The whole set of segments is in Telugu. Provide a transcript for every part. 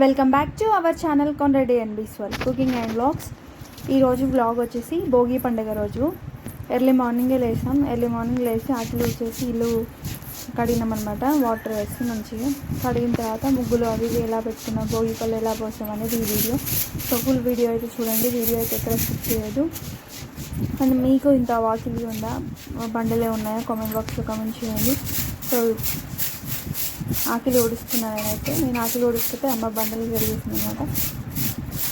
Welcome back to our channel కొంరెడ్డి and బిస్వల్ cooking and blogs ఈరోజు బ్లాగ్ వచ్చేసి భోగి పండుగ రోజు. ఎర్లీ మార్నింగే లేసాం. ఎర్లీ మార్నింగ్ లేచి ఆకులు వచ్చేసి ఇల్లు కడిగినామన్నమాట. వాటర్ వేసి మంచిగా కడిగిన తర్వాత ముగ్గులు అవి ఇవి ఎలా పెట్టుకున్నాం భోగి పళ్ళు ఎలా పోసాం అనేది ఈ వీడియో సో ఫుల్ వీడియో అయితే చూడండి. వీడియో అయితే ఎక్కడ స్కిప్ చేయదు అండ్ మీకు ఇంత వాకిలి ఉందా? బండలే ఉన్నాయా? కామెంట్ బాక్స్లో కామెంట్ చేయండి. సో ఆకిలి ఊడుస్తున్నాను నేనైతే. నేను ఆకిలి ఊడిస్తుంటే అమ్మ బండలు జరిగేసింది అనమాట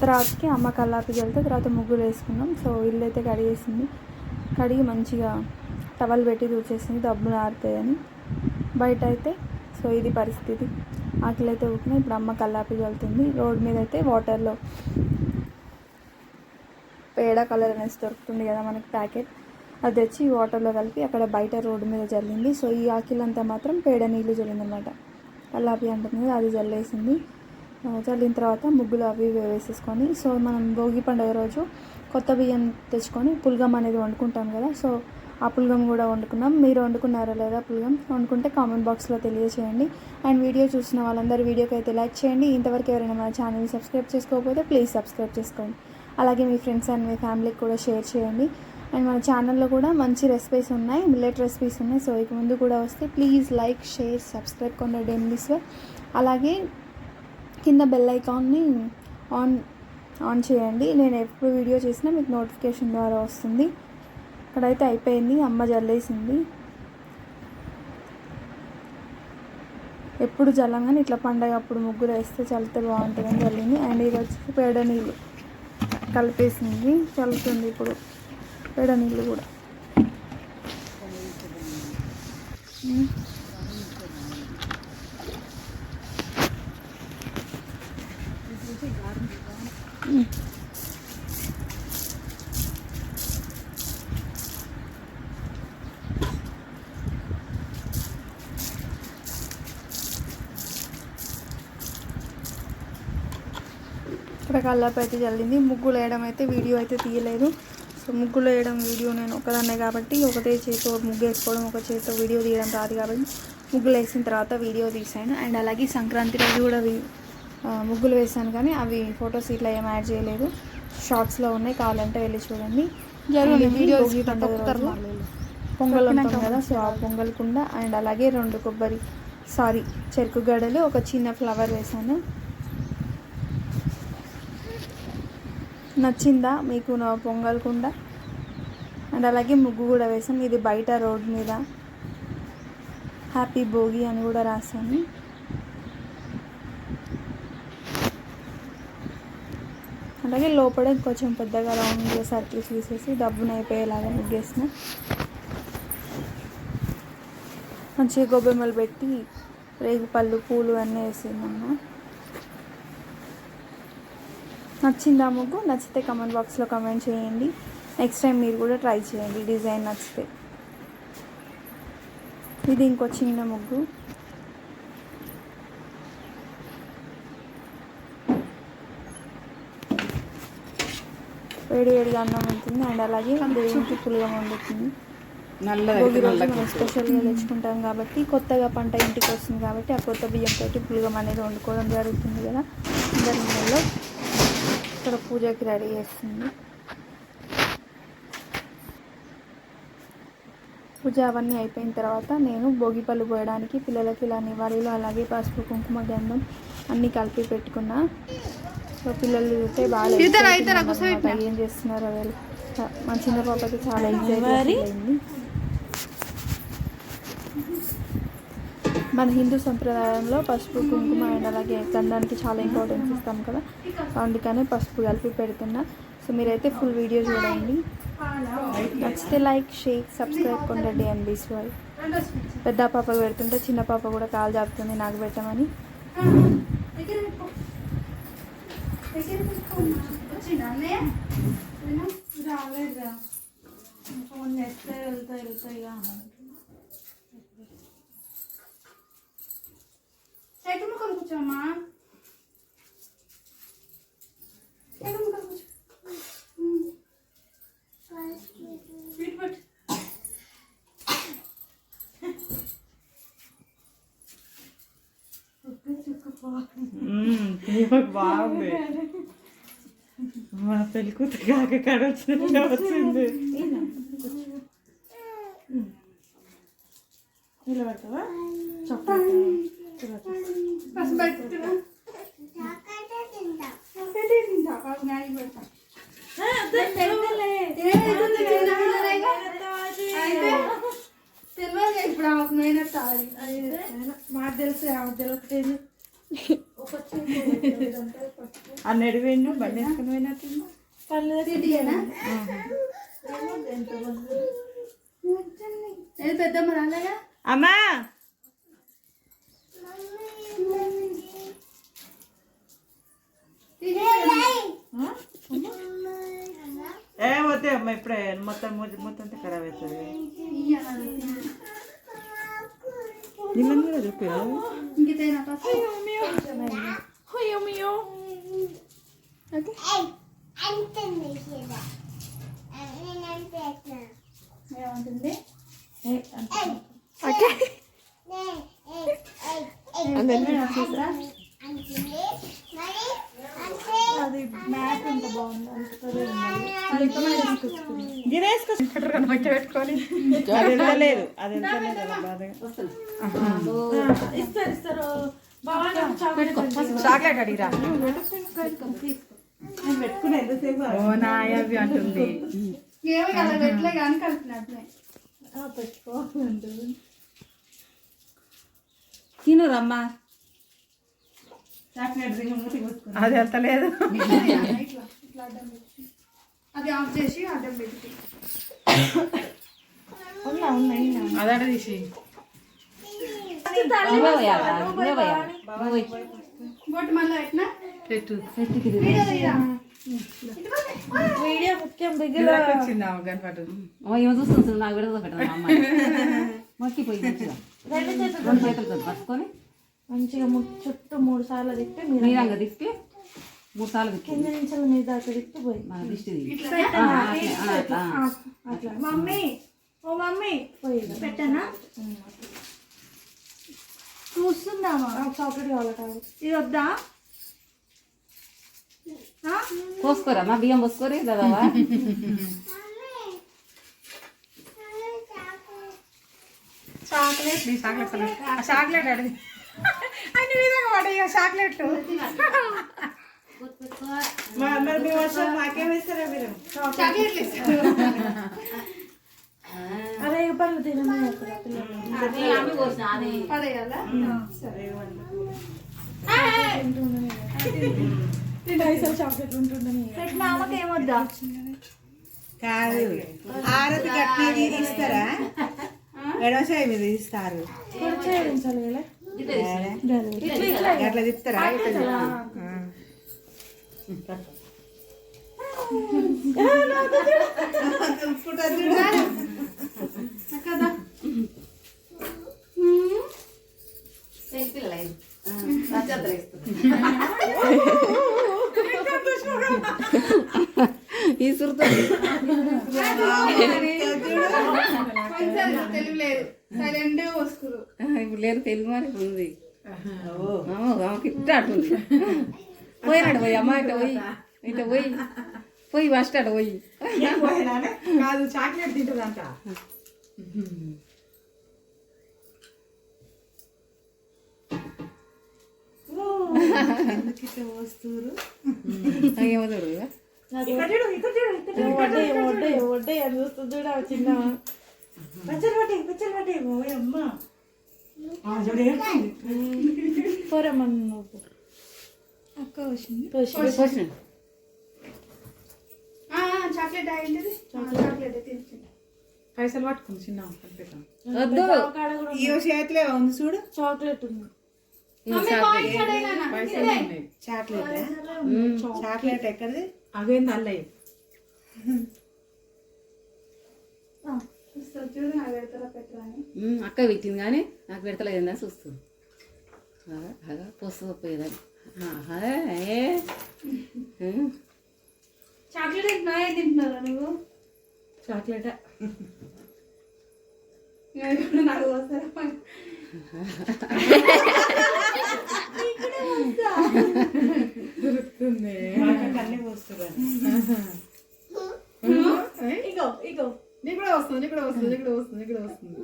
తర్వాతకి అమ్మ కల్లాపికి వెళ్తే తర్వాత ముగ్గులు వేసుకున్నాం. సో ఇల్లు అయితే కడిగేసింది. కడిగి మంచిగా టవల్ పెట్టి దూచేసింది దబ్బులు ఆరుతాయని. బయట అయితే సో ఇది పరిస్థితి. ఆకలి అయితే ఊకినా ఇప్పుడు అమ్మ కల్లాపి వెళ్తుంది రోడ్ మీద అయితే వాటర్లో పేడ కలర్ అనేసి దొరుకుతుంది కదా మనకి ప్యాకెట్. అది తెచ్చి వాటర్లో కలిపి అక్కడ బయట రోడ్డు మీద జల్లింది. సో ఈ ఆకిలంతా మాత్రం పేడ నీళ్ళు జరిగిందనమాట అల్లాపి అంటుంది అది జల్లేసింది. చల్లిన తర్వాత ముగ్గులు అవి వేసేసుకొని సో మనం భోగి పండుగ రోజు కొత్త బియ్యం తెచ్చుకొని పుల్గం అనేది వండుకుంటాం కదా సో ఆ పుల్గం కూడా వండుకున్నాం. మీరు వండుకున్నారా లేదా పుల్గం? వండుకుంటే కామెంట్ బాక్స్లో తెలియజేయండి అండ్ వీడియో చూసిన వాళ్ళందరూ వీడియోకి అయితే లైక్ చేయండి. ఇంతవరకు ఎవరైనా మన ఛానల్ని సబ్స్క్రైబ్ చేసుకోకపోతే ప్లీజ్ సబ్స్క్రైబ్ చేసుకోండి. అలాగే మీ ఫ్రెండ్స్ అండ్ మీ ఫ్యామిలీకి కూడా షేర్ చేయండి. అండ్ మన ఛానల్లో కూడా మంచి రెసిపీస్ ఉన్నాయి మిల్లెట్ రెసిపీస్ ఉన్నాయి. సో ఇక ముందు కూడా వస్తే ప్లీజ్ లైక్ షేర్ సబ్స్క్రైబ్ కొండ డెన్లీస్ అలాగే కింద బెల్ ఐకాన్ని ఆన్ ఆన్ చేయండి. నేను ఎప్పుడు వీడియో చేసినా మీకు నోటిఫికేషన్ ద్వారా వస్తుంది. ఇక్కడైతే అయిపోయింది అమ్మ జల్లేసింది. ఎప్పుడు జల్లంగానే ఇట్లా పండగ అప్పుడు ముగ్గురు వేస్తే చల్లితే బాగుంటుందని జల్లింది అండ్ ఇది వచ్చి పేడ నీళ్ళు కలిపేసింది చల్లుతుంది ఇప్పుడు. పేడ నీళ్ళు కూడా. ఇక్కడ ఉమ్. అయితే చల్లింది. ముగ్గులు వేయడం అయితే వీడియో అయితే తీయలేదు. సో ముగ్గులు వేయడం వీడియో నేను ఒకదాన్నే కాబట్టి ఒకటే చేతితో ముగ్గు వేసుకోవడం ఒక చేతితో వీడియో తీయడం రాదు కాబట్టి ముగ్గులు వేసిన తర్వాత వీడియో తీసాను. అండ్ అలాగే సంక్రాంతి రోజు కూడా ముగ్గులు వేసాను కానీ అవి ఫొటోస్ ఇట్లా ఏం యాడ్ చేయలేదు. షార్ట్స్లో ఉన్నాయి కావాలంటే వెళ్ళి చూడండి. పొంగల్ ఉంటుంది కదా సో ఆ పొంగల్ కుండ అండ్ అలాగే రెండు కొబ్బరి సారీ చెరుకు గడలు ఒక చిన్న ఫ్లవర్ వేసాను. నచ్చిందా? మీకు నా పొంగల్ కుండ? అండ్ అలాగే ముగ్గు కూడా వేసాం ఇది బయట రోడ్ మీద హ్యాపీ భోగి అని కూడా రాశాను. అలాగే లోపల కొంచెం పెద్దగా రౌండ్గా సర్కిల్స్ తీసేసి డబ్బును అయిపోయేలాగా ముగ్గేసిన మంచిగా గొబ్బెమ్మలు పెట్టి రేగు పళ్ళు పూలు అన్నీ వేసిందమ్మా. నచ్చిందా ముగ్గు? నచ్చితే కమెంట్ బాక్స్లో కమెంట్ చేయండి. నెక్స్ట్ టైం మీరు కూడా ట్రై చేయండి. డిజైన్ నచ్చితే. ఇది ఇంకో చిన్న ముగ్గు. వేడి వేడిగా అన్నం ఉంటుంది. అండ్ అలాగే దేవునికి పులుగా వండుతుంది. భోగి రోజు మనం స్పెషల్గా తెచ్చుకుంటాం కాబట్టి కొత్తగా పంట ఇంటికి వస్తుంది కాబట్టి ఆ కొత్త బియ్యంతో పులగం అనేది వండుకోవడం జరుగుతుంది కదా. అందరి నెలలో ఇక్కడ పూజకి రెడీ చేస్తుంది. పూజ అవన్నీ అయిపోయిన తర్వాత నేను భోగి పళ్ళు పోయడానికి పిల్లలకి ఇలా నివాళీలు అలాగే పసుపు కుంకుమ గంధం అన్నీ కలిపి పెట్టుకున్నా. సో పిల్లలు చూస్తే బాగా. ఏం చేస్తున్నారో వీళ్ళు. చా- మా చిన్న పాపకి చాలా ఎగ్జైట్ మరి? అయింది. మన హిందూ సంప్రదాయంలో పసుపు కుంకుమ అండ్ అలాగే గంధానికి చాలా ఇంపార్టెన్స్ ఇస్తాం కదా. అందుకనే పసుపు కలిపి పెడుతున్నా. సో మీరైతే ఫుల్ వీడియో చూడండి. నచ్చితే లైక్ షేర్ సబ్స్క్రైబ్ కొండండి ఎంబీస్ వై పెద్ద పాప పెడుతుంటే చిన్న పాప కూడా కాలు జాపుతుంది నాకు పెట్టమని. ఫోన్ చేస్తే వెళ్తా వెళ్తాయి ఇక ముఖం కూర్చోమ్మా ముఖం కూర్చో ఇటు బాగుంది. మన పెళ్ళి కూతురు కాక కాడ వచ్చింది నిలబడతావా ఫస్ట్ పెట్టుకున్నా ఒకటే తింటా కాదు మ్యాగీ పెడతా ఏమైతుంది చిన్న పిల్లలేగా? అయితే తెలియదు ఇప్పుడు ఆమెకు నేనే తాగి మాకు తెలుసు ఆమెకు తెలియకలేదు ఆ నడివేను బండి వేసుకుని పోయినట్టు? ఏది పెద్దమ్మ రాలేగా అమ్మా ఏ వద్దే అమ్మ ఇప్పుడే మొత్తం మొత్తం మొత్తం ఖరాబ్ అవుతుంది నిన్న కూడా చెప్పారు ఇంకితేనా ఫస్ట్ అయ్యో మీయో ఏమంటుంది ఓకే అది మ్యాట్ ఎంత బాగుంది గిరేసుకొచ్చుకుంటారు మధ్య పెట్టుకొని అది ఎంతలేదు అది ఎంతలేదు అలా బాధగా ఇస్తారు ఇస్తారు బాగుంది చాక్లెట్ చాక్లెట్ అడిగిరా పెట్టుకుని ఎంతసేపు ఓ నాయవి అంటుంది ఏమి కదా కలిపినట్లే పెట్టుకోవాలంటుంది తినురమ్మా చాక్లెట్ దిగి మూతి కూర్చుకుని అది ఎంతలేదు ఇట్లా ఇట్లా అడ్డం పెట్టి. అది ఆఫ్ చేసి అడ్డం పెట్టి. అదట తీసి పెట్టు. వీడియో ముఖ్యం దగ్గర చూస్తుంది నాకు విడద పెట్టదు మొక్కిపోయి రెండు చేతులతో పట్టుకొని. మంచిగా చుట్టూ మూడు సార్లు తిప్పి మీరు నీరంగా తిప్పి మూడు సార్లు తిప్పి. కింద నుంచి మీద దాకా తిప్పి పోయి. దిష్టి. అట్లా. మమ్మీ ఓ మమ్మీ పోయి పెట్టానా? చూస్తుందామా? చాక్లెట్ కావాలి ఇది వద్దా? పోసుకోరా? మా బియ్యం పోసుకోరి దాదావా చాక్లెట్ చాక్లెట్ చాక్లెట్. అడిగి. అన్ని విధంగా పడేయ మా- మరి మీ వర్షం మాకేం ఇస్తారా మీరు చాక్లెట్లు ఇస్తారు అరే పనులు తినమే అక్కడ పిల్లలు పడేయాలా పైసలు చాక్లెట్ ఉంటుందని పెట్టిన ఆమెకి ఏమొద్దా? కాదు. ఆరతి గట్టి ఇస్తారా? ఎడవసాయి మీద ఇస్తారు. చేయించాలి అట్లా తిప్పుతారా? ఇట్లా. కదా ఈ సురుతో. ఇప్పుడు లేదు తెలుగు మరి ఉంది. ఆమెకి అటుంది పోయినాడు పోయి అమ్మ ఇట్ట పోయి ఇట్ట పోయి పోయి ఫస్ట్ అట పోయి? కాదు చాక్లెట్ తింటుందంట. వస్తువురు ఏమో చూడు ఇక్కడ చూడు ఇక్కడ చూడు ఇక్కడ వడ్డే వడ్డే వడ్డే అని చూస్తుంది చిన్న పచ్చడి పట్టి పచ్చడి పట్టి. ఓయ్ అమ్మ. ఆ, చూడు ఏడుస్తుంది. పోరమ్మని నువ్వు అక్క వచ్చింది. పోసిన చాక్లెట్ అయింది చాక్లెట్. పైసలు పట్టుకుంది చిన్న వద్దు ఈ చేతిలో ఉంది చూడు? చాక్లెట్ ఉంది. చాక్లెట్ చాక్లెట్ ఎక్కడిది? అని. ఉమ్, అక్క పెట్టింది కానీ నాకు పెడతలేదని చూస్తుంది. అగా పోస్తుంది పోయేదాన్ని. చాక్లెట్ తింటున్నారా నువ్వు? చాక్లెట్? ఇక ఇప్పుడు నాకు వస్తారా మాకు అన్ని పోస్తున్నారు ఇగో ఇగో నీకు కూడా వస్తుంది నీకు కూడా వస్తుంది నీకు కూడా వస్తుంది నీకు కూడా వస్తుంది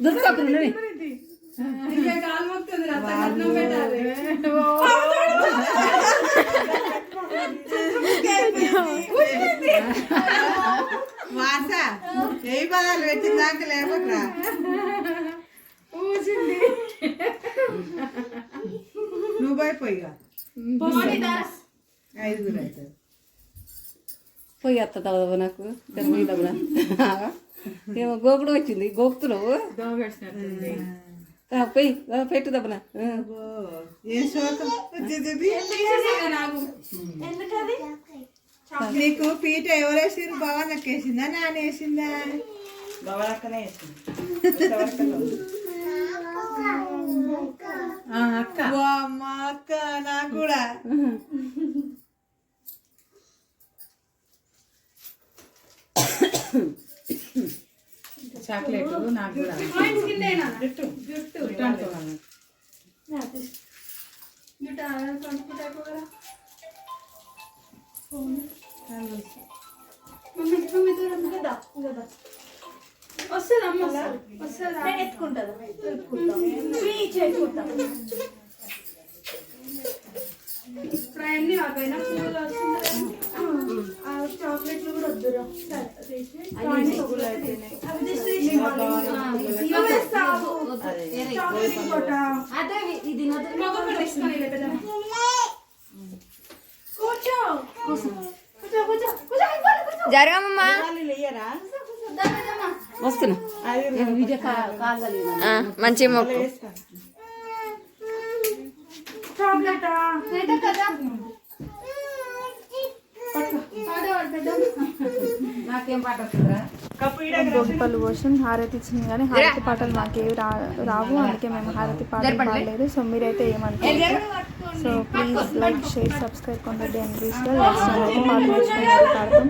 దొరకకుండా వాస ఏ పదాలు పెట్టిందాక లేకపోతే నువ్వు పోయిపోయిగా ఐదుగురు అవుతారు పోయి వస్తా తర్వాత నాకు. తప్పుడా ఏమో గోకుడు వచ్చింది. గోకుతున్నావు? పోయి పెట్టు వచ్చేది నీకు. పీట ఎవరేసారు బాగా నక్కేసిందా నాన్న వేసిందా? వేసింది. అక్క. అమ్మ అక్క నాకు కూడా. చాక్లెట్ నాకు కూడా పాయింట్స్ కిందేనా జుట్టు జుట్టు జుట్టు జరగమ్మా. వస్తున్నా మంచి మొక్కు. నాకేం పాట వస్తుందిరా గోపిపల్లి కోసం హారతి ఇచ్చింది కానీ హారతి పాటలు మాకేవి రా రావు అందుకే మేము హారతి పాటలు పాడలేదు. సో మీరైతే ఏమనుకోలేదు so please like share subscribe కొండండి and please next అయితే పాటలు నేర్చుకున్నారు పాడతాం.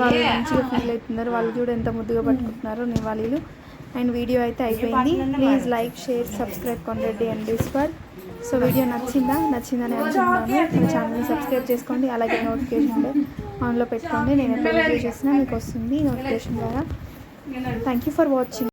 వాళ్ళు మంచిగా ఫీల్ అవుతున్నారు. వాళ్ళు కూడా ఎంత ముద్దుగా పట్టుకుంటున్నారు నివాళీలు. అండ్ వీడియో అయితే అయిపోయింది. ప్లీజ్ లైక్ షేర్ సబ్స్క్రైబ్ కొండండి అండ్ డిస్పర్ సో వీడియో నచ్చిందా? నచ్చిందని అనుకుంటున్నాను. నా ఛానల్ని సబ్స్క్రైబ్ చేసుకోండి. అలాగే నోటిఫికేషన్ ఆన్లో పెట్టుకోండి. నేను ఎప్పుడు వీడియో చేసినా మీకు వస్తుంది నోటిఫికేషన్ ద్వారా. Thank you for watching